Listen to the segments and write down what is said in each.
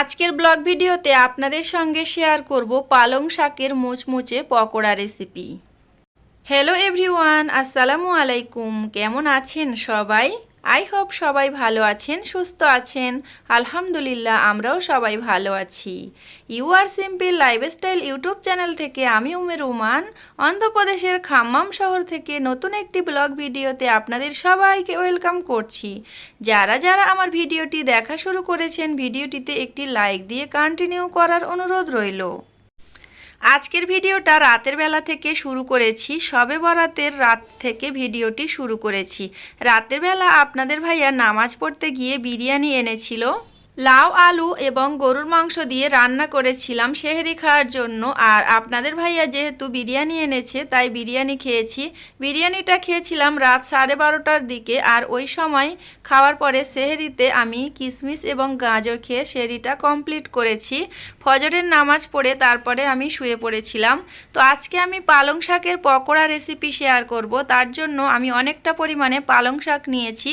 আজকের ব্লগ ভিডিওতে আপনাদের সঙ্গে শেয়ার করব পালং শাকের মোচমুচে পকোড়া রেসিপি। হ্যালো এভরিওয়ান আসসালামু আলাইকুম। কেমন আছেন সবাই? আই হোপ সবাই ভালো আছেন, সুস্থ আছেন। আলহামদুলিল্লাহ, আমরাও সবাই ভালো আছি। You are simple lifestyle YouTube channel থেকে আমি উমের উমান। অন্ধ্রপ্রদেশের খাম্মাম শহর থেকে নতুন একটি ব্লগ ভিডিওতে আপনাদের সবাইকে ওয়েলকাম করছি। যারা যারা আমার ভিডিওটি দেখা শুরু করেছেন, ভিডিওটিতে একটি লাইক দিয়ে কন্টিনিউ করার অনুরোধ রইল। আজকের ভিডিওটা রাতের বেলা থেকে শুরু করেছি, সবে বরাতের রাত থেকে ভিডিওটি শুরু করেছি। রাতের বেলা আপনাদের ভাইয়া নামাজ পড়তে গিয়ে বিরিয়ানি এনেছিল। লাউ, আলু এবং গরুর মাংস দিয়ে রান্না করেছিলাম সেহেরি খাওয়ার জন্য। আর আপনাদের ভাইয়া যেহেতু বিরিয়ানি এনেছে, তাই বিরিয়ানি খেয়েছি। বিরিয়ানিটা খেয়েছিলাম রাত সাড়ে বারোটার দিকে। আর ওই সময় খাওয়ার পরে সেহেরিতে আমি কিশমিশ এবং গাজর খেয়ে সেহরিটা কমপ্লিট করেছি। ফজরের নামাজ পড়ে তারপরে আমি শুয়ে পড়েছিলাম। তো আজকে আমি পালং শাকের পকোড়া রেসিপি শেয়ার করব। তার জন্য আমি অনেকটা পরিমাণে পালং শাক নিয়েছি।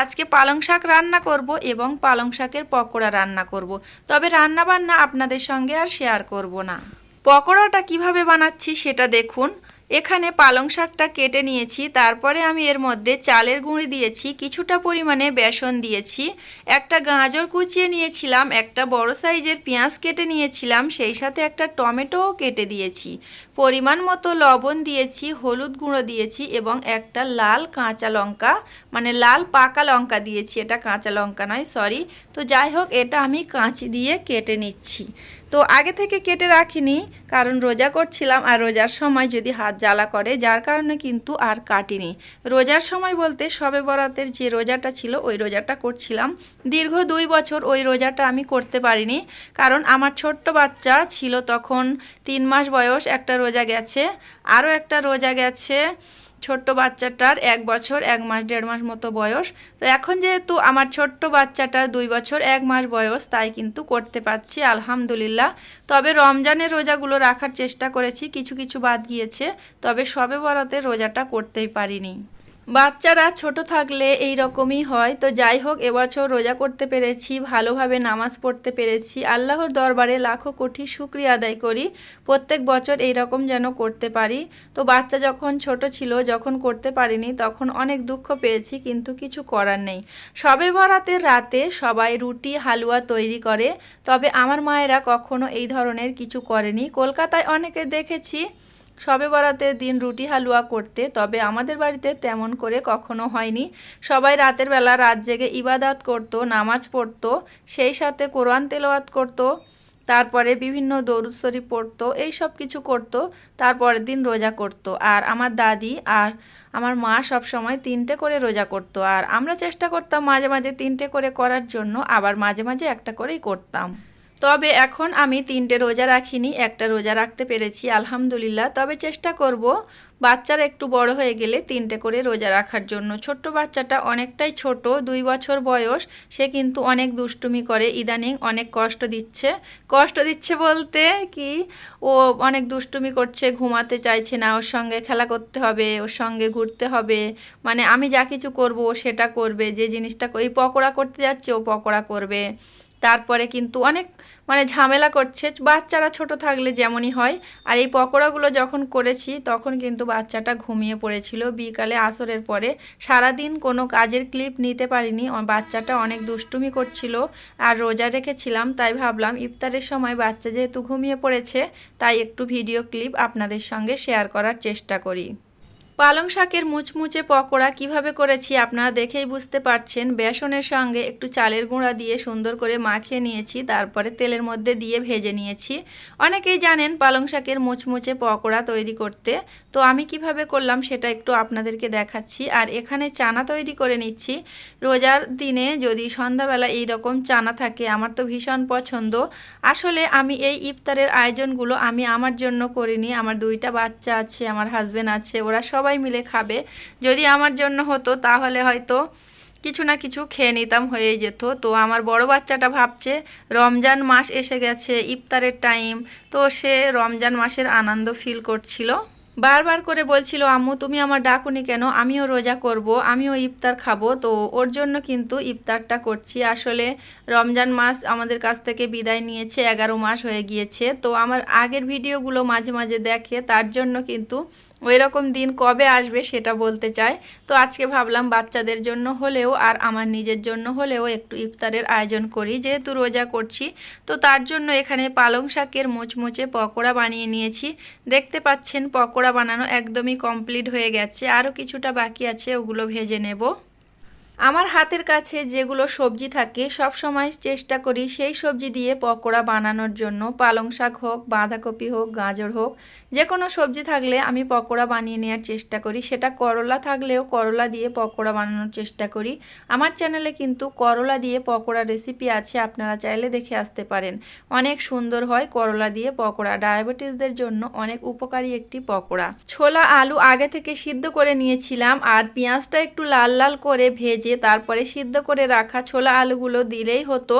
আজকে পালং শাক রান্না করব এবং পালং শাকের রান্না করব। তবে রান্না বান্না আপনাদের সঙ্গে আর শেয়ার করব না। পকোড়াটা কীভাবে বানাচ্ছি সেটা দেখুন। এখানে পালং শাকটা কেটে নিয়েছি, তারপরে আমি এর মধ্যে চালের গুঁড়ি দিয়েছি, কিছুটা পরিমাণে বেসন দিয়েছি, একটা গাজর কুচিয়ে নিয়েছিলাম, একটা বড় সাইজের পেঁয়াজ কেটে নিয়েছিলাম, সেই সাথে একটা টমেটোও কেটে দিয়েছি। পরিমাণ মতো লবণ দিয়েছি, হলুদ গুঁড়ো দিয়েছি এবং একটা লাল কাঁচা লঙ্কা মানে লাল পাকা লঙ্কা দিয়েছি। এটা কাঁচা লঙ্কা নয় সরি তো যাই হোক, এটা আমি কাঁচি দিয়ে কেটে নিচ্ছি। তো আগে থেকে কেটে রাখিনি, কারণ রোজা করছিলাম আর রোজার সময় যদি হাত জ্বালা করে, যার কারণে কিন্তু আর কাটিনি। রোজার সময় বলতে সবে বরাতের যে রোজাটা ছিল, ওই রোজাটা করছিলাম। দীর্ঘ দুই বছর ওই রোজাটা আমি করতে পারিনি, কারণ আমার ছোট্ট বাচ্চা ছিল তখন তিন মাস বয়স, একটা রোজা গেছে। আরও একটা রোজা গেছে। ছোট্ট বাচ্চাটার এক বছর, এক মাস, দেড় মাস মতো বয়স। তো এখন যেহেতু আমার ছোট্ট বাচ্চাটার দুই বছর, এক মাস বয়স, তাই কিন্তু করতে পারছি, আলহামদুলিল্লাহ। তবে রমজানের রোজাগুলো রাখার চেষ্টা করেছি, কিছু কিছু বাদ গিয়েছে। তবে সবে বরাতে রোজাটা করতেই পারিনি। বাচ্চারা ছোট থাকলে এই রকমই হয়। তো যাই হোক, এবছর রোজা করতে পেরেছি, ভালোভাবে নামাজ পড়তে পেরেছি। আল্লাহর দরবারে লাখো কোটি শুক্রিয়া আদায় করি। প্রত্যেক বছর এই রকম যেন করতে পারি। তো বাচ্চা যখন ছোট ছিল, যখন করতে পারিনি, তখন অনেক দুঃখ পেয়েছি, কিন্তু কিছু করার নেই। সবে বরাতের রাতে সবাই রুটি, হালুয়া তৈরি করে। তবে আমার মায়েরা কখনো এই ধরনের কিছু করেনি। কলকাতায় অনেকে দেখেছি সবে বরাতের দিন রুটি হালুয়া করতে, তবে আমাদের বাড়িতে তেমন করে কখনো হয়নি। সবাই রাতের বেলা রাত জেগে ইবাদাত করতো, নামাজ পড়তো, সেই সাথে কোরআন তেলাওয়াত করতো, তারপরে বিভিন্ন দরুদ শরীফ পড়তো, এই সব কিছু করতো, তারপরের দিন রোজা করতো। আর আমার দাদি আর আমার মা সব সময় তিনটে করে রোজা করতো। আর আমরা চেষ্টা করতাম মাঝে মাঝে তিনটে করে করার জন্য, আবার মাঝে মাঝে একটা করেই করতাম। তবে এখন আমি তিনটে রোজা রাখিনি, একটা রোজা রাখতে পেরেছি, আলহামদুলিল্লাহ। তবে চেষ্টা করব বাচ্চারা একটু বড় হয়ে গেলে তিনটে করে রোজা রাখার জন্য। ছোট্ট বাচ্চাটা অনেকটাই ছোট, দুই বছর বয়স, সে কিন্তু অনেক দুষ্টুমি করে, ইদানিং অনেক কষ্ট দিচ্ছে। কষ্ট দিচ্ছে বলতে কি, ও অনেক দুষ্টুমি করছে, ঘুমাতে চাইছে না, ওর সঙ্গে খেলা করতে হবে, ওর সঙ্গে ঘুরতে হবে। মানে আমি যা কিছু করব ও সেটা করবে, যে জিনিসটা এই পকোড়া করতে যাচ্ছে ও পকোড়া করবে। তারপরে কিন্তু অনেক মানে ঝামেলা করছে। বাচ্চারা ছোট থাকলে যেমনই হয়। আর এই পকোড়াগুলো যখন করেছি, তখন কিন্তু বাচ্চাটা ঘুমিয়ে পড়েছিল। বিকালে আসরের পরে সারাদিন কোনো কাজের ক্লিপ নিতে পারিনি। বাচ্চাটা অনেক দুষ্টুমি করছিল আর রোজা রেখেছিলাম। তাই ভাবলাম ইফতারের সময় বাচ্চা যেহেতু ঘুমিয়ে পড়েছে, তাই একটু ভিডিও ক্লিপ আপনাদের সঙ্গে শেয়ার করার চেষ্টা করি। পালং শাকের মুচমুচে পকোড়া কীভাবে করেছি আপনারা দেখেই বুঝতে পারছেন। বেসনের সঙ্গে একটু চালের গুঁড়া দিয়ে সুন্দর করে মাখিয়ে নিয়েছি, তারপরে তেলের মধ্যে দিয়ে ভেজে নিয়েছি। অনেকেই জানেন পালং শাকের মুচমুচে পকোড়া তৈরি করতে। তো আমি কীভাবে করলাম সেটা একটু আপনাদেরকে দেখাচ্ছি। আর এখানে চানা তৈরি করে নিচ্ছি। রোজার দিনে যদি সন্ধ্যাবেলা এই রকম চানা থাকে, আমার তো ভীষণ পছন্দ। আসলে আমি এই ইফতারের আয়োজনগুলো আমি আমার জন্য করিনি। আমার দুইটা বাচ্চা আছে, আমার হাজব্যান্ড আছে, ওরা সবাই মিলে খাবে। যদি আমার জন্য হতো তাহলে হয়তো কিছু না কিছু খেয়ে নিতাম হয়ে যেত। তো আমার বড় বাচ্চাটা ভাবছে, রমজান মাস এসে গেছে, ইফতারের টাইম তো সে রমজান মাসের আনন্দ ফিল করছিল। বারবার করে বলছিল, আম্মু, তুমি আমার ডাকুনি কেন? আমিও রোজা করব, আমিও ইফতার খাব। তো ওর জন্য কিন্তু ইফতারটা করছি। আসলে রমজান মাস আমাদের কাছ থেকে বিদায় নিয়েছে, এগারো মাস হয়ে গিয়েছে। তো আমার আগের ভিডিওগুলো মাঝে মাঝে দেখে, তার জন্য কিন্তু ওই রকম দিন কবে আসবে সেটা বলতে চাই তো আজকে ভাবলাম বাচ্চাদের জন্য হলেও আর আমার নিজের জন্য হলেও একটু ইফতারের আয়োজন করি, যেহেতু রোজা করছি। তো তার জন্য এখানে পালং শাকের মুচমুচে পকোড়া বানিয়ে নিয়েছি। দেখতে পাচ্ছেন পকোড়া বানানো একদমই কমপ্লিট হয়ে গেছে। আরও কিছুটা বাকি আছে ওগুলো ভেজে নেব। আমার হাতের কাছে যেগুলো সবজি থাকে, সব সময় চেষ্টা করি সেই সবজি দিয়ে পকোড়া বানানোর জন্য। পালং শাক হোক, বাঁধাকপি হোক, গাজর হোক যে কোনো সবজি থাকলে আমি পকোড়া বানিয়ে নেওয়ার চেষ্টা করি। সেটা করলা থাকলেও করলা দিয়ে পকোড়া বানানোর চেষ্টা করি। আমার চ্যানেলে কিন্তু করলা দিয়ে পকোড়া রেসিপি আছে, আপনারা চাইলে দেখে আসতে পারেন। অনেক সুন্দর হয় করলা দিয়ে পকোড়া। ডায়াবেটিসদের জন্য অনেক উপকারী একটি পকোড়া। ছোলা আলু আগে থেকে সিদ্ধ করে নিয়েছিলাম, আর পেঁয়াজটা একটু লাল লাল করে ভেজে তারপরে সিদ্ধ করে রাখা ছোলা আলুগুলো দিলেই হতো।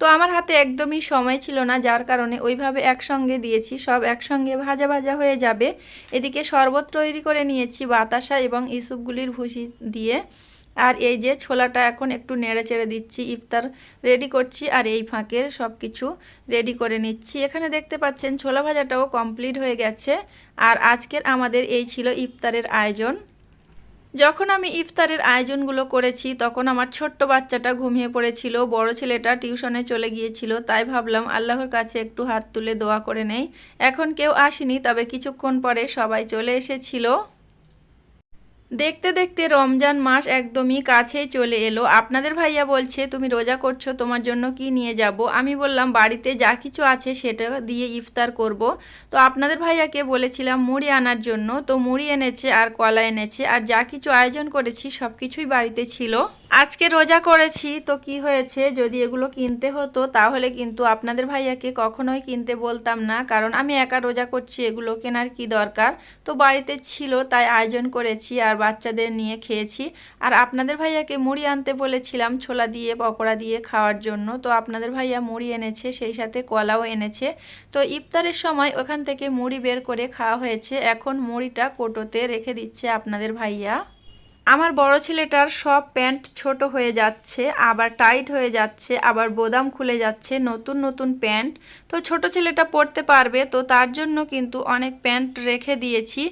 তো আমার হাতে একদমই সময় ছিল না, যার কারণে ওইভাবে একসঙ্গে দিয়েছি, সব একসঙ্গে ভাজা ভাজা হয়ে যাবে। এদিকে শরবত তৈরি করে নিয়েছি বাতাসা এবং ইসুপগুলির ভুসি দিয়ে। আর এই যে ছোলাটা এখন একটু নেড়ে চেড়ে দিচ্ছি, ইফতার রেডি করছি আর এই ফাঁকের সব কিছু রেডি করে নিচ্ছি। এখানে দেখতে পাচ্ছেন ছোলা ভাজাটাও কমপ্লিট হয়ে গেছে। আর আজকের আমাদের এই ছিল ইফতারের আয়োজন। যখন আমি ইফতারের আয়োজনগুলো করেছি, তখন আমার ছোট্ট বাচ্চাটা ঘুমিয়ে পড়েছিল, বড় ছেলেটা টিউশনে চলে গিয়েছিল, তাই ভাবলাম আল্লাহর কাছে একটু হাত তুলে দোয়া করে নেই। এখন কেউ আসেনি, তবে কিছুক্ষণ পরে সবাই চলে এসেছিল। দেখতে দেখতে রমজান মাস একদমই কাছে চলে এলো। আপনাদের ভাইয়া বলছে, তুমি রোজা করছ, তোমার জন্য কি নিয়ে যাব? আমি বললাম, বাড়িতে যা কিছু আছে সেটা দিয়ে ইফতার করব। তো আপনাদের ভাইয়াকে বলেছিলাম, মুড়ি আনার জন্য। তো মুড়ি এনেছে আর কলা এনেছে, আর যা কিছু আয়োজন করেছি সব কিছুই বাড়িতে ছিল। আজকে রোজা করেছি, তো কি হয়েছে? যদি এগুলো কিনতে হতো, তাহলে কিন্তু আপনাদের ভাইয়াকে কখনোই কিনতে বলতাম না। কারণ আমি একা রোজা করছি, এগুলো কেনার কি দরকার? তো বাড়িতে ছিল, তাই আয়োজন করেছি আর বাচ্চাদের নিয়ে খেয়েছি। আর আপনাদের ভাইয়াকে মুড়ি আনতে বলেছিলাম, ছোলা দিয়ে, পকোড়া দিয়ে খাওয়ার জন্য। তো আপনাদের ভাইয়া মুড়ি এনেছে, সেই সাথে কলাও এনেছে। তো ইফতারের সময় ওখান থেকে মুড়ি বের করে খাওয়া হয়েছে। এখন মুড়িটা কোটোতে রেখে দিচ্ছে আপনাদের ভাইয়া। আমার বড় ছেলেটার সব প্যান্ট ছোট হয়ে যাচ্ছে, আবার টাইট হয়ে যাচ্ছে, আবার বোদাম খুলে যাচ্ছে, নতুন নতুন প্যান্ট। তো ছোট ছেলেটা পরতে পারবে, তো তার জন্য কিন্তু অনেক প্যান্ট রেখে দিয়েছি।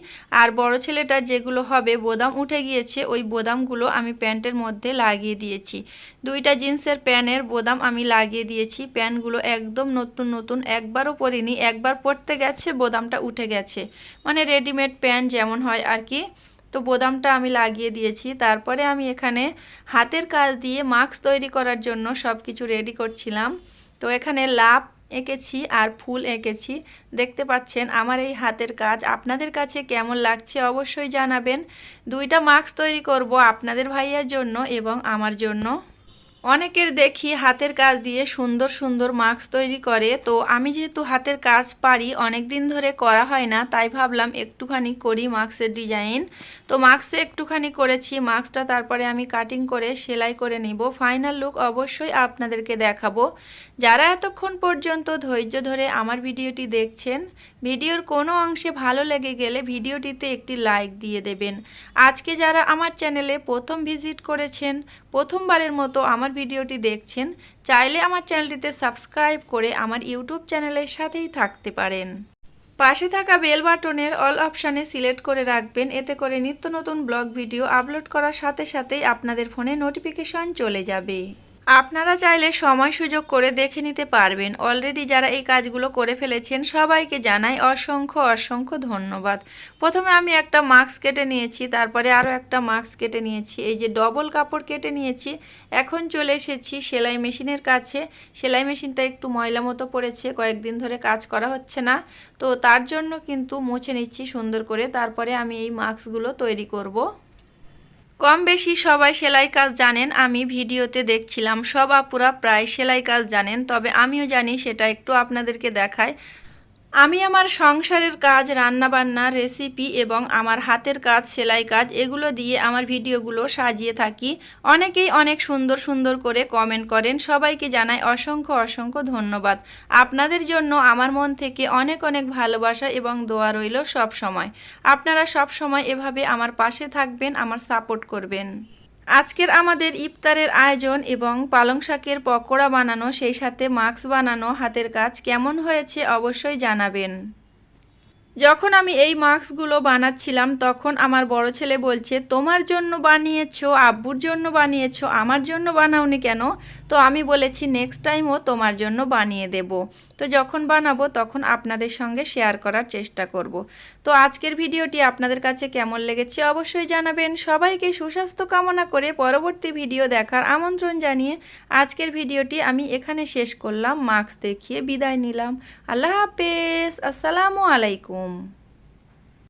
আর বড় ছেলেটার যেগুলো হবে, বোদাম উঠে গিয়েছে, ওই বোদামগুলো আমি প্যান্টের মধ্যে লাগিয়ে দিয়েছি। দুইটা জিন্সের প্যান্টের বোদাম আমি লাগিয়ে দিয়েছি প্যান্টগুলো একদম নতুন নতুন, একবারও পরিনি, একবার পরতে গেছে, বোদামটা উঠে গেছে। মানে রেডিমেড প্যান্ট যেমন হয় আর কি। তো বোদামটা আমি লাগিয়ে দিয়েছি। তারপরে আমি এখানে হাতের কাজ দিয়ে মাস্ক তৈরি করার জন্য সব কিছু রেডি করছিলাম। তো এখানে লাভ এঁকেছি আর ফুল এঁকেছি। দেখতে পাচ্ছেন আমার এই হাতের কাজ। আপনাদের কাছে কেমন লাগছে অবশ্যই জানাবেন। দুইটা মাস্ক তৈরি করব আপনাদের ভাইয়ার জন্য এবং আমার জন্য। অনেকের দেখি হাতের কাজ দিয়ে সুন্দর সুন্দর মাস্ক তৈরি করে। তো আমি যেহেতু হাতের কাজ পারি অনেক দিন ধরে করা হয় না, তাই ভাবলাম একটুখানি করি মাস্কের ডিজাইন তো মাস্কে একটুখানি করেছি মাস্কটা তারপরে আমি কাটিং করে সেলাই করে নিব। ফাইনাল লুক অবশ্যই আপনাদেরকে দেখাবো। যারা এতক্ষণ পর্যন্ত ধৈর্য ধরে আমার ভিডিওটি দেখছেন, ভিডিওর কোনো অংশে ভালো লেগে গেলে ভিডিওটিতে একটি লাইক দিয়ে দেবেন। আজকে যারা আমার চ্যানেলে প্রথম ভিজিট করেছেন, প্রথমবারের মতো আমার ভিডিওটি দেখছেন, চাইলে আমার চ্যানেলটিতে সাবস্ক্রাইব করে আমার ইউটিউব চ্যানেলের সাথেই থাকতে পারেন। পাশে থাকা বেল বাটনের অল অপশানে সিলেক্ট করে রাখবেন, এতে করে নিত্য নতুন ব্লগ ভিডিও আপলোড করার সাথে সাথেই আপনাদের ফোনে নোটিফিকেশন চলে যাবে। আপনারা চাইলে সময় সুযোগ করে দেখে নিতে পারবেন। অলরেডি যারা এই কাজগুলো করে ফেলেছেন, সবাইকে জানাই অসংখ্য অসংখ্য ধন্যবাদ। প্রথমে আমি একটা মাস্ক কেটে নিয়েছি, তারপরে আরও একটা মাস্ক কেটে নিয়েছি। এই যে ডবল কাপড় কেটে নিয়েছি, এখন চলে এসেছি সেলাই মেশিনের কাছে। সেলাই মেশিনটা একটু ময়লা মতো পড়েছে, কয়েকদিন ধরে কাজ করা হচ্ছে না। তো তার জন্য কিন্তু মুছে নিচ্ছি সুন্দর করে। তারপরে আমি এই মাস্কগুলো তৈরি করব। কম বেশি সবাই সেলাই কাজ জানেন, আমি ভিডিওতে দেখছিলাম, সব আপুরা প্রায় সেলাই কাজ জানেন, তবে আমিও জানি সেটা একটু আপনাদেরকে দেখায়। আমি আমার সংসারের কাজ, রান্নাবান্না রেসিপি এবং আমার হাতের কাজ, সেলাই কাজ, এগুলো দিয়ে আমার ভিডিওগুলো সাজিয়ে থাকি। অনেকেই অনেক সুন্দর সুন্দর করে কমেন্ট করেন। সবাইকে জানাই অসংখ্য অসংখ্য ধন্যবাদ। আপনাদের জন্য আমার মন থেকে অনেক অনেক ভালোবাসা এবং দোয়া রইল সব সময় আপনারা সব সময় এভাবে আমার পাশে থাকবেন, আমার সাপোর্ট করবেন। আজকের আমাদের ইফতারের আয়োজন এবং পালং শাকের পকোড়া বানানো, সেই সাথে মাস্ক বানানো, হাতের কাজ কেমন হয়েছে অবশ্যই জানাবেন। যখন আমি এই মাস্কগুলো বানাচ্ছিলাম, তখন আমার বড় ছেলে বলছে, তোমার জন্য বানিয়েছো, আব্বুর জন্য বানিয়েছো, আমার জন্য বানাওনি কেন? তো আমি বলেছি নেক্সট টাইমও তোমার জন্য বানিয়ে দেব। তো যখন বানাবো, তখন আপনাদের সঙ্গে শেয়ার করার চেষ্টা করব। তো আজকের ভিডিওটি আপনাদের কাছে কেমন লেগেছে অবশ্যই জানাবেন। সবাইকে সুস্বাস্থ্য কামনা করে পরবর্তী ভিডিও দেখার আমন্ত্রণ জানিয়ে আজকের ভিডিওটি আমি এখানে শেষ করলাম। মাস্ক দেখিয়ে বিদায় নিলাম। আল্লাহ হাফেজ। আসসালামু আলাইকুম। home.